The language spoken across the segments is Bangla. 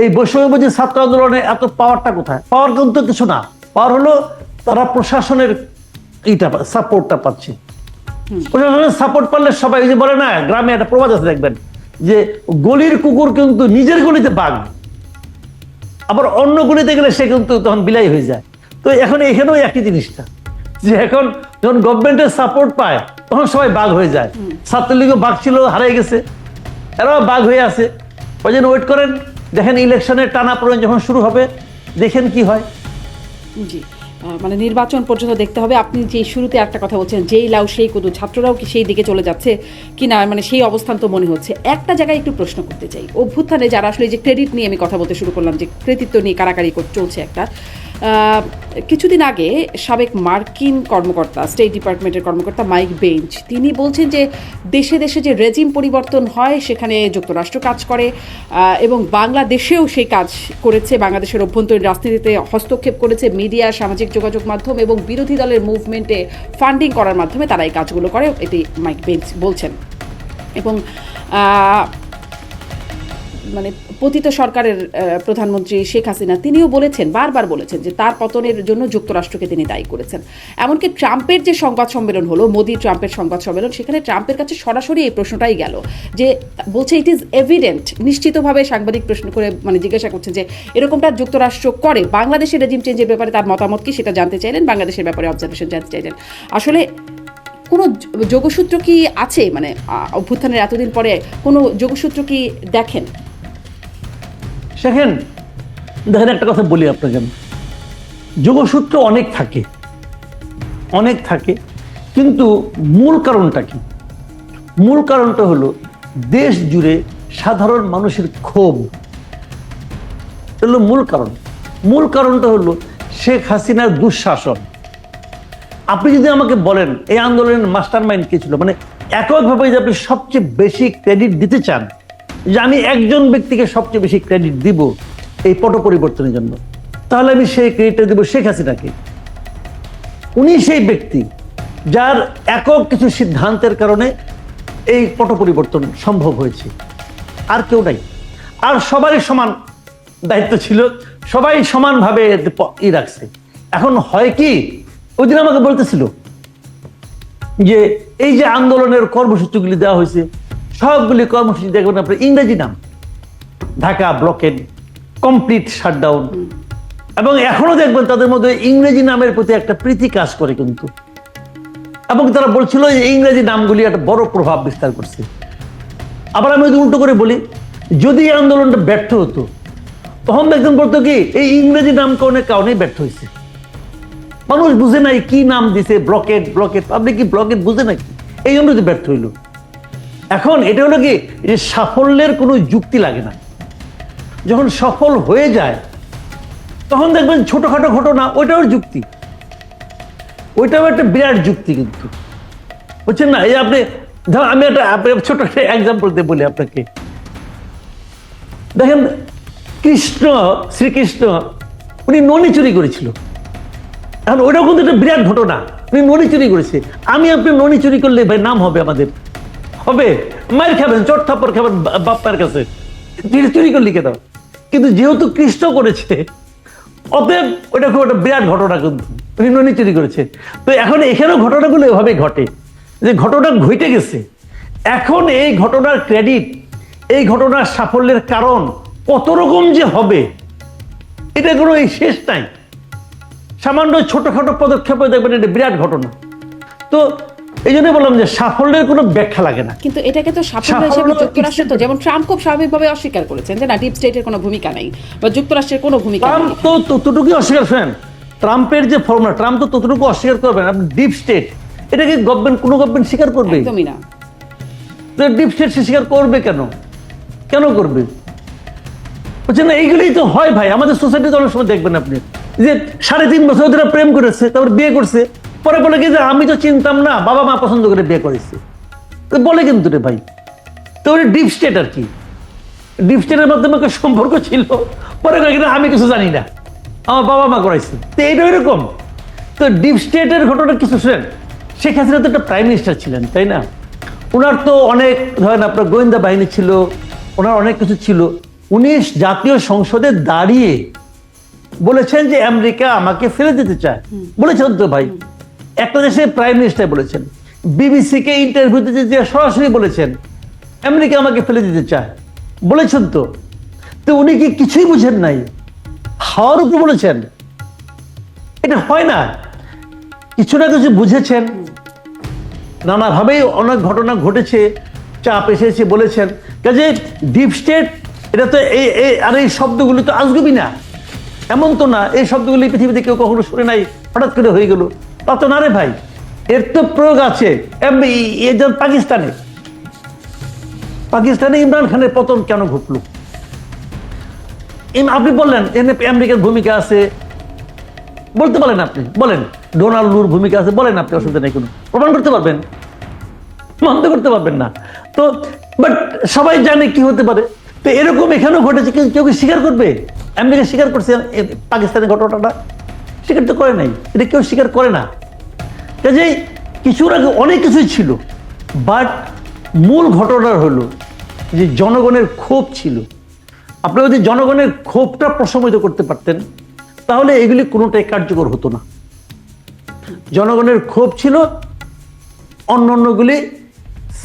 এই বৈষম্যবাদী ছাত্র আন্দোলনে এত পাওয়ারটা কোথায়? পাওয়ার কিন্তু কিছু না। পাওয়ার হলো তারা প্রশাসনের এইটা সাপোর্টটা পাচ্ছে। প্রশাসনের সাপোর্ট পারলে সবাই যে বলে না গ্রামে একটা প্রবাদ আছে দেখবেন যে গলির কুকুর কিন্তু নিজের গলিতে বাঘ। আবার অন্য গলিতে গেলে সে কিন্তু তখন বিলাই হয়ে যায়। তো এখন এখানেও একই জিনিসটা যে এখন যখন গভর্নমেন্টের সাপোর্ট পায় তখন সবাই বাঘ হয়ে যায়। ছাত্রলীগও বাঘ ছিল হারিয়ে গেছে। এরাও বাঘ হয়ে আছে। ওই জন্য ওয়েট করেন। দেখেন ইলেকশনের টানা পড়েন যখন শুরু হবে, দেখেন কি হয়। জি মানে নির্বাচন পর্যন্ত দেখতে হবে। আপনি যে শুরুতে একটা কথা বলছেন, যেই লাউ, সেই কুদু, ছাত্ররাও কি সেই দিকে চলে যাচ্ছে কি না মানে সেই অবস্থান তো মনে হচ্ছে। একটা জায়গায় একটু প্রশ্ন করতে চাই। অভ্যুত্থানে যারা আসলে যে ক্রেডিট নিয়ে আমি কথা বলতে শুরু করলাম, যে কৃতিত্ব নিয়ে কারাকারি কর- চলছে একটা কিছুদিন আগে সাবেক মার্কিন কর্মকর্তা স্টেট ডিপার্টমেন্টের কর্মকর্তা মাইক বেঞ্চ তিনি বলছেন যে দেশে দেশে যে রেজিম পরিবর্তন হয়, সেখানে যুক্তরাষ্ট্র কাজ করে এবং বাংলাদেশেও সেই কাজ করেছে, বাংলাদেশের অভ্যন্তরীণ রাজনীতিতে হস্তক্ষেপ করেছে মিডিয়া সামাজিক যোগাযোগ মাধ্যম এবং বিরোধী দলের মুভমেন্টে ফান্ডিং করার মাধ্যমে তারা এই কাজগুলো করে, এটি মাইক বেঞ্চ বলছেন। এবং মানে পতিত সরকারের প্রধানমন্ত্রী শেখ হাসিনা, তিনিও বলেছেন, বারবার বলেছেন যে তার পতনের জন্য যুক্তরাষ্ট্রকে তিনি দায়ী করেছেন। এমনকি ট্রাম্পের যে সংবাদ সম্মেলন হলো, মোদি ট্রাম্পের সংবাদ সম্মেলন, সেখানে ট্রাম্পের কাছে সরাসরি এই প্রশ্নটাই গেল যে বলছে ইট ইজ এভিডেন্ট নিশ্চিতভাবে সাংবাদিক প্রশ্ন করে মানে জিজ্ঞাসা করছেন যে, এরকমটা যুক্তরাষ্ট্র করে বাংলাদেশের রেজিম চেঞ্জের ব্যাপারে তার মতামত কি সেটা জানতে চাইলেন? বাংলাদেশের ব্যাপারে অবজারভেশন জানতে চাইলেন। আসলে কোনো যোগসূত্র কি আছে? মানে অভ্যুত্থানের এতদিন পরে কোনো যোগসূত্র কি দেখেন? দেখেন দেখেন একটা কথা বলি আপনাকে আমি। যোগসূত্র অনেক থাকে অনেক থাকে, কিন্তু মূল কারণটা কি? মূল কারণটা হলো দেশ জুড়ে সাধারণ মানুষের ক্ষোভ। হলো মূল কারণ। মূল কারণটা হলো শেখ হাসিনার দুঃশাসন। আপনি যদি আমাকে বলেন, এই আন্দোলনের মাস্টার মাইন্ড কে ছিল? মানে এককভাবে যদি আপনি সবচেয়ে বেশি ক্রেডিট দিতে চান যে আমি একজন ব্যক্তিকে সবচেয়ে বেশি ক্রেডিট দিব এই পট পরিবর্তনের জন্য। তাহলে আমি সেই ক্রেডিটটা দিব শেখ হাসিনাকে। উনি সেই ব্যক্তি যার একক কিছু সিদ্ধান্তের কারণে এই পট পরিবর্তন সম্ভব হয়েছে। আর কেউ নাই। আর সবারই সমান দায়িত্ব ছিল, সবাই সমানভাবে ই রাখছে। এখন হয় কি, ওই দিন আমাকে বলতেছিল যে এই যে আন্দোলনের কর্মসূচিগুলি দেওয়া হয়েছে সবগুলি কর্মসূচি দেখবেন আপনার ইংরেজি নাম, ঢাকা ব্লকেড কমপ্লিট শাটডাউন। এবং এখনও দেখবেন তাদের মধ্যে ইংরেজি নামের প্রতি একটা প্রীতি কাজ করে কিন্তু। এবং তারা বলছিল যে ইংরেজি নামগুলি একটা বড় প্রভাব বিস্তার করছে। আবার আমি যদি উল্টো করে বলি, যদি এই আন্দোলনটা ব্যর্থ হতো, তখন একজন বলতো কি, এই ইংরেজি নামকরণের কারণেই ব্যর্থ হয়েছে। মানুষ বুঝে নাই কি নাম দিছে ব্লকেট ব্লকেট আপনি কি ব্লকেট বুঝে নাকি এই জন্য তো ব্যর্থ হইল। এখন এটা হলো কি যে সাফল্যের কোনো যুক্তি লাগে না। যখন সফল হয়ে যায়, তখন দেখবেন ছোটখাটো ঘটনা, ওইটাও যুক্তি। ওইটাও একটা বিরাট যুক্তি কিন্তু। বুঝছেন না? এই আপনি, ধর আমি একটা ছোট একটা এক্সাম্পল দিয়ে বলি আপনাকে। দেখেন, কৃষ্ণ, শ্রীকৃষ্ণ, উনি ননি চুরি করেছিল। এখন ওইটাও কিন্তু একটা বিরাট ঘটনা। উনি ননি চুরি করেছে। আমি আপনি ননি চুরি করলে ভাই নাম হবে আমাদের। হবে মায়ের খাবেন চট থাপ্পড় খাবেন বাপ্পার কাছে। তুই চুরি করলি কেন কিন্তু যেহেতু কৃষ্ণ করেছে, অতএব ওটা খুব একটা বিরাট ঘটনা কিন্তু। উনি ননি চুরি করেছে। তো এখন এখানেও ঘটনাগুলো এভাবে ঘটে, যে ঘটনা ঘটে গেছে। এখন এই ঘটনার ক্রেডিট এই ঘটনার সাফল্যের কারণ কত রকম যে হবে, এটা কোনো এই শেষ নাই। সামান্য ছোটখাটো পদক্ষেপে দেখবেন এটা বিরাট ঘটনা। তো এই জন্য বললাম যে সাফল্যের কোনো ব্যাখ্যা লাগে না। কিন্তু এটাকে তো সাফল্য হিসেবে যুক্তরাষ্ট্র তো যেমন ট্রাম্প খুব স্বাভাবিকভাবে অস্বীকার করেছেন যে না ডিপ স্টেটের কোনো ভূমিকা নেই বা যুক্তরাষ্ট্রের কোনো ভূমিকা ট্রাম্প নেই। তো ততটুকুই অস্বীকার করেন ট্রাম্পের যে ফর্মুলা ট্রাম্প তো ততটুকু অস্বীকার করবেন। আপনি ডিপ স্টেট এটাকে গভর্নমেন্ট কোনো গভর্নমেন্ট স্বীকার করবে? একদমই না। তো ডিপ স্টেট সে স্বীকার করবে কেন? কেন করবে? বুঝছেন না এইগুলোই তো হয় ভাই। আমাদের সোসাইটিতে অনেক সময় দেখবেন আপনি যে সাড়ে তিন বছর ধরে প্রেম করেছে তারপর বিয়ে করছে। পরে বলে কি যে আমি তো চিনতাম না বাবা মা পছন্দ করে বিয়ে করেছে। তো বলে কিন্তু রে ভাই তো ওই ডিপ স্টেট আর কি। ডিপ স্টেটের মাধ্যমে একটা সম্পর্ক ছিল। পরে কয়ে কিনা আমি কিছু জানি না আমার বাবা মা করাইছে। তো এইটা এরকম তো ডিপ স্টেটের ঘটনা কিছু শুনেন? শেখ হাসিনা তো একটা প্রাইম মিনিস্টার ছিলেন তাই না? ওনার তো অনেক ধরেন আপনার গোয়েন্দা বাহিনী ছিল ওনার অনেক কিছু ছিল। উনি জাতীয় সংসদে দাঁড়িয়ে বলেছেন যে আমেরিকা আমাকে ফেলে দিতে চায়। বলেছেন তো ভাই। একটা দেশের প্রাইম মিনিস্টার বলেছেন বিবিসিকে দিতে যে সরাসরি বলেছেন, আমেরিকা আমাকে ফেলে দিতে চায়। বলেছেন তো। তো উনি কি কিছুই বুঝেন নাই? হাওয়ার উপর বলেছেন। এটা হয় না। কিছু না কিছু বুঝেছেন। নানাভাবেই অনেক ঘটনা ঘটেছে, চাপ এসেছে বলেছেন। কাজে ডিপ স্টেট এটা তো এই আর এই শব্দগুলি তো আসবেই না। এমন তো না, এই শব্দগুলি পৃথিবীতে কেউ কখনো শুনে নাই, হঠাৎ করে হয়ে গেল। তা না রে ভাই। এর তো প্রয়োগ আছে। যেমন পাকিস্তানে। পাকিস্তানে ইমরান খানের পতন কেন ঘটলো? আপনি বললেন আমেরিকার ভূমিকা আছে। বলতে পারেন আপনি, বলেন। ডোনাল্ডুর ভূমিকা আছে, বলেন আপনি, অসুবিধা নেই কোনো। প্রমাণ করতে পারবেন? বন্ধ করতে পারবেন না। তো বাট সবাই জানে কি হতে পারে। তো এরকম এখানেও ঘটেছে কিন্তু কেউ কি স্বীকার করবে? আমেরিকা স্বীকার করছে পাকিস্তানের ঘটনাটা? স্বীকার তো করে নাই। এটা কেউ স্বীকার করে না। কাজেই কিছুর আগে অনেক কিছুই ছিল বাট মূল ঘটনা হলো যে জনগণের ক্ষোভ ছিল। আপনি যদি জনগণের ক্ষোভটা প্রশমিত করতে পারতেন তাহলে এগুলি কোনোটাই কার্যকর হতো না। জনগণের ক্ষোভ ছিল অন্য অন্যগুলি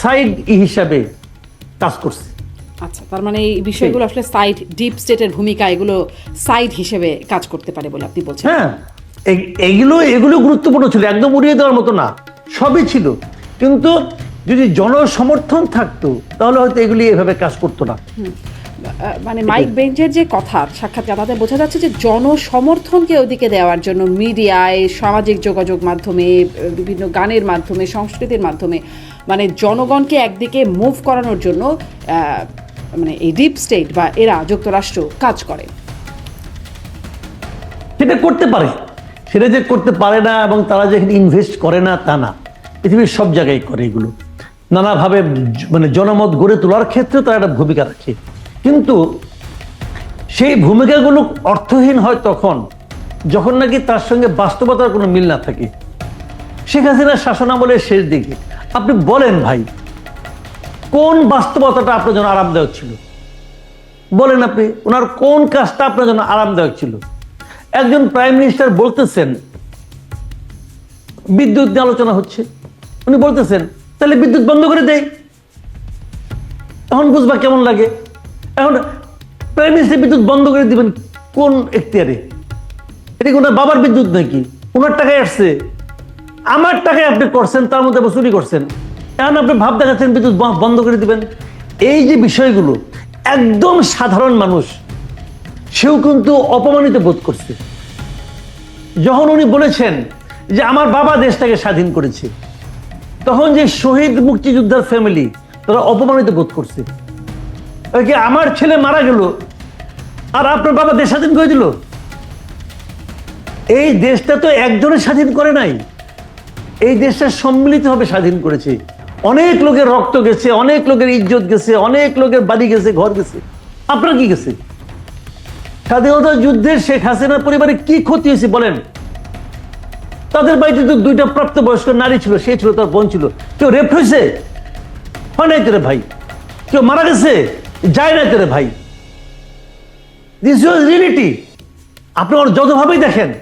সাইড হিসাবে কাজ করছে। আচ্ছা তার মানে এই বিষয়গুলো আসলে সাইড ডিপ স্টেটের ভূমিকা এগুলো সাইড হিসেবে কাজ করতে পারে বলে আপনি বলছেন। হ্যাঁ এগুলো এগুলো গুরুত্বপূর্ণ ছিল একদম উড়িয়ে দেওয়ার মতো না। সবই ছিল। কিন্তু যদি জনসমর্থন থাকতো তাহলে হয়তো এগুলি এভাবে কাজ করতো না। মানে মাইক বেঞ্চের যে কথা সাক্ষাৎকার তাতে বোঝা যাচ্ছে যে জনসমর্থনকে ওদিকে দেওয়ার জন্য মিডিয়ায় সামাজিক যোগাযোগ মাধ্যমে বিভিন্ন গানের মাধ্যমে সংস্কৃতির মাধ্যমে মানে জনগণকে একদিকে মুভ করানোর জন্য মানে এই ডিপ স্টেট বা এরা যুক্তরাষ্ট্র কাজ করে। সেটা করতে পারে। সেটা যে করতে পারে না এবং তারা যে ইনভেস্ট করে না, তা না। পৃথিবীর সব জায়গায় করে এগুলো। নানাভাবে মানে জনমত গড়ে তোলার ক্ষেত্রে তারা একটা ভূমিকা রাখে। কিন্তু সেই ভূমিকাগুলো অর্থহীন হয় তখন, যখন নাকি তার সঙ্গে বাস্তবতার কোনো মিল না থাকে। শেখ হাসিনার শাসনামলের শেষ দিকে। আপনি বলেন ভাই, কোন বাস্তবতাটা আপনার জন্য আরামদায়ক ছিল? বলেন আপনি, ওনার কোন কাজটা আপনার জন্য আরামদায়ক ছিল? একজন প্রাইম মিনিস্টার বলতেছেন, বিদ্যুৎ নিয়ে আলোচনা হচ্ছে। উনি বলতেছেন, তাহলে বিদ্যুৎ বন্ধ করে দেয় এখন বুঝবা কেমন লাগে। এখন প্রাইম মিনিস্টার বিদ্যুৎ বন্ধ করে দিবেন কোন এখতিয়ারে? এটা কি ওনার বাবার বিদ্যুৎ নাকি? ওনার টাকায় আসছে। আমার টাকায় আপনি করছেন, তার মধ্যে আবার চুরি করছেন। এখন আপনি ভাব দেখাচ্ছেন বিদ্যুৎ বন্ধ করে দিবেন। এই যে বিষয়গুলো, একদম সাধারণ মানুষ সেও কিন্তু অপমানিত বোধ করছে। যখন উনি বলেছেন যে আমার বাবা দেশটাকে স্বাধীন করেছে, তখন যে শহীদ মুক্তিযোদ্ধার ফ্যামিলি তারা অপমানিত বোধ করছে। যে আমার ছেলে মারা গেল, আর আপনার বাবা দেশ স্বাধীন করে দিল? এই দেশটা তো একজনের স্বাধীন করে নাই। এই দেশটা সম্মিলিতভাবে স্বাধীন করেছে। অনেক লোকের রক্ত গেছে, অনেক লোকের ইজ্জত গেছে, অনেক লোকের বাড়ি গেছে, ঘর গেছে। আপনার কি গেছে? স্বাধীনতা যুদ্ধের শেখ হাসিনার পরিবারে কি ক্ষতি হয়েছে বলেন? তাদের বাড়িতে তো দুইটা প্রাপ্তবয়স্ক নারী ছিল, সে ছিল, তার বোন ছিল। কেউ রেপ হয়েছে? হয় নাই তোরে ভাই? কেউ মারা গেছে? যায় না তোরে ভাই। দিস ওয়াজ রিয়েলিটি আপনি ওর যতভাবেই দেখেন।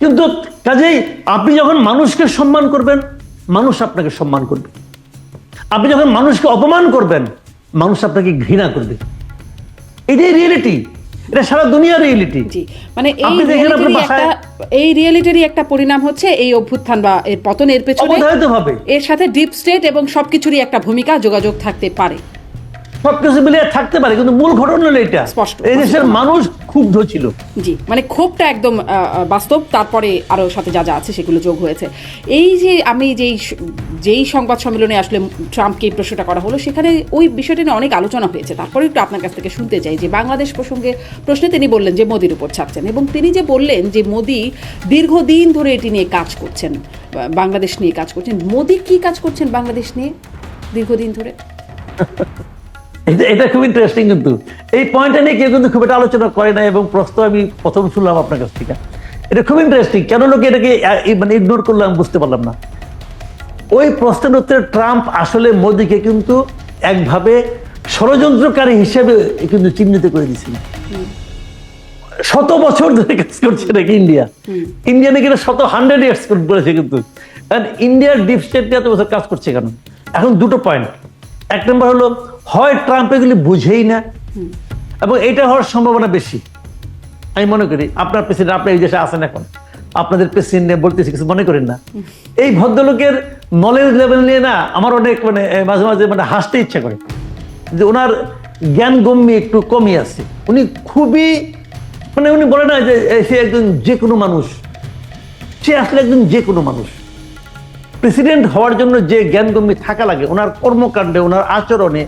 কিন্তু কাজেই আপনি যখন মানুষকে সম্মান করবেন, মানুষ আপনাকে সম্মান করবে। আপনি যখন মানুষকে অপমান করবেন, মানুষ আপনাকে ঘৃণা করবে। এটাই রিয়েলিটি এটা সারা দুনিয়ার রিয়েলিটি জি মানে এই রিয়েলিটিরই একটা এই রিয়েলিটিরই একটা পরিণাম হচ্ছে এই অভ্যুত্থান বা এর পতনের পেছনে এর সাথে ডিপ স্টেট এবং সবকিছুরই একটা ভূমিকা যোগাযোগ থাকতে পারে। সবকিছু মিলিয়ে থাকতে পারে কিন্তু মূল ঘটনা হলো এটা। স্পষ্ট। এই দেশের মানুষ ক্ষুব্ধ ছিল। জি মানে ক্ষোভটা একদম বাস্তব তারপরে আরও সাথে যা যা আছে সেগুলো যোগ হয়েছে। এই যে আমি যেই যেই সংবাদ সম্মেলনে আসলে ট্রাম্পকে এই প্রশ্নটা করা হলো সেখানে ওই বিষয়টা নিয়ে অনেক আলোচনা হয়েছে। তারপরে একটু আপনার কাছ থেকে শুনতে চাই যে বাংলাদেশ প্রসঙ্গে প্রশ্নে তিনি বললেন যে মোদির উপর ছাপছেন এবং তিনি যে বললেন যে মোদি দীর্ঘদিন ধরে এটি নিয়ে কাজ করছেন বাংলাদেশ নিয়ে কাজ করছেন। মোদি কি কাজ করছেন বাংলাদেশ নিয়ে দীর্ঘদিন ধরে? এটা খুব ইন্টারেস্টিং কিন্তু। এই পয়েন্টটা নিয়ে কেউ কিন্তু খুব একটা আলোচনা করে না এবং প্রশ্ন আমি প্রথম শুনলাম আপনার কাছ থেকে। এটা খুব ইন্টারেস্টিং কেন লোকে এটাকে মানে ইগনোর করল আমি বুঝতে পারলাম না। ওই প্রশ্নের উত্তরে ট্রাম্প আসলে মোদিকে কিন্তু একভাবে ষড়যন্ত্রকারী হিসেবে কিন্তু চিহ্নিত করে দিয়েছেন শত বছর ধরে কাজ করছে নাকি ইন্ডিয়া। ইন্ডিয়া নাকি শত হান্ড্রেড ইয়ার্স করেছে কিন্তু। ইন্ডিয়ার ডিপ স্টেট নিয়ে এত বছর কাজ করছে কেন? এখন দুটো পয়েন্ট এক নম্বর হলো, হয় ট্রাম্প এগুলি বুঝেই না, এবং এটা হওয়ার সম্ভাবনা বেশি। আমি মনে করি, আপনার প্রেসিডেন্ট আপনি এই দেশে আছেন এখন। আপনাদের প্রেসিডেন্ট নিয়ে বলতেছি, কিছু মনে করেন না। এই ভদ্রলোকের নলেজ লেভেল নিয়ে না, আমার অনেক মানে মাঝে মাঝে মানে হাসতে ইচ্ছা করে। যে ওনার জ্ঞান গম্যি একটু কমই আছে। উনি খুবই মানে উনি বলে না যে সে একজন যে কোনো মানুষ। সে আসলে একজন যে কোনো মানুষ। প্রেসিডেন্ট হওয়ার জন্য যে জ্ঞানগম্যি থাকা লাগে, ওনার কর্মকাণ্ডে, ওনার আচরণে,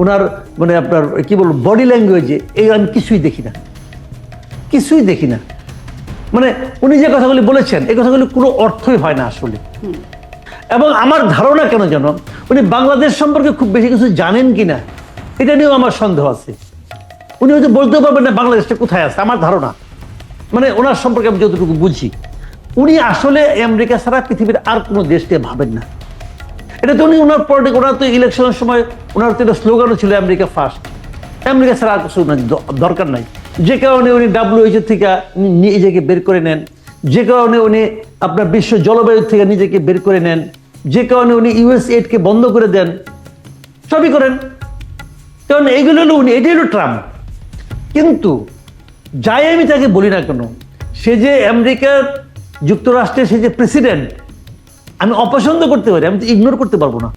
ওনার মানে আপনার, কি বলব বডি ল্যাঙ্গুয়েজে এই আমি কিছুই দেখি না। কিছুই দেখি না। মানে উনি যে কথাগুলি বলেছেন, এই কথাগুলি কোনো অর্থই হয় না আসলে। এবং আমার ধারণা কেন যেন উনি বাংলাদেশ সম্পর্কে খুব বেশি কিছু জানেন কিনা এটা নিয়েও আমার সন্দেহ আছে। উনি হয়তো বলতে পারবেন না বাংলাদেশটা কোথায় আছে, আমার ধারণা। মানে ওনার সম্পর্কে আমি যতটুকু বুঝি। উনি আসলে আমেরিকা ছাড়া পৃথিবীর আর কোনো দেশকে ভাবেন না। এটা তো উনি ওনার পলিটিক ওনার তো ইলেকশনের সময় ওনার তো একটা স্লোগানও ছিল, আমেরিকা ফার্স্ট আমেরিকা ছাড়া আর কিছু দরকার নাই। যে কারণে উনি ডাব্লিউএইচও থেকে নিজেকে বের করে নেন, যে কারণে উনি আপনার বিশ্ব জলবায়ু থেকে নিজেকে বের করে নেন, যে কারণে উনি ইউএস এইডকে বন্ধ করে দেন, সবই করেন। কারণ এইগুলো হলো উনি, এটাই হলো ট্রাম্প কিন্তু যাই আমি তাকে বলি না কেন, সে যে আমেরিকার যুক্তরাষ্ট্রের সে যে প্রেসিডেন্ট আমি অপছন্দ করতে পারি আমি তো ইগনোর করতে পারব না।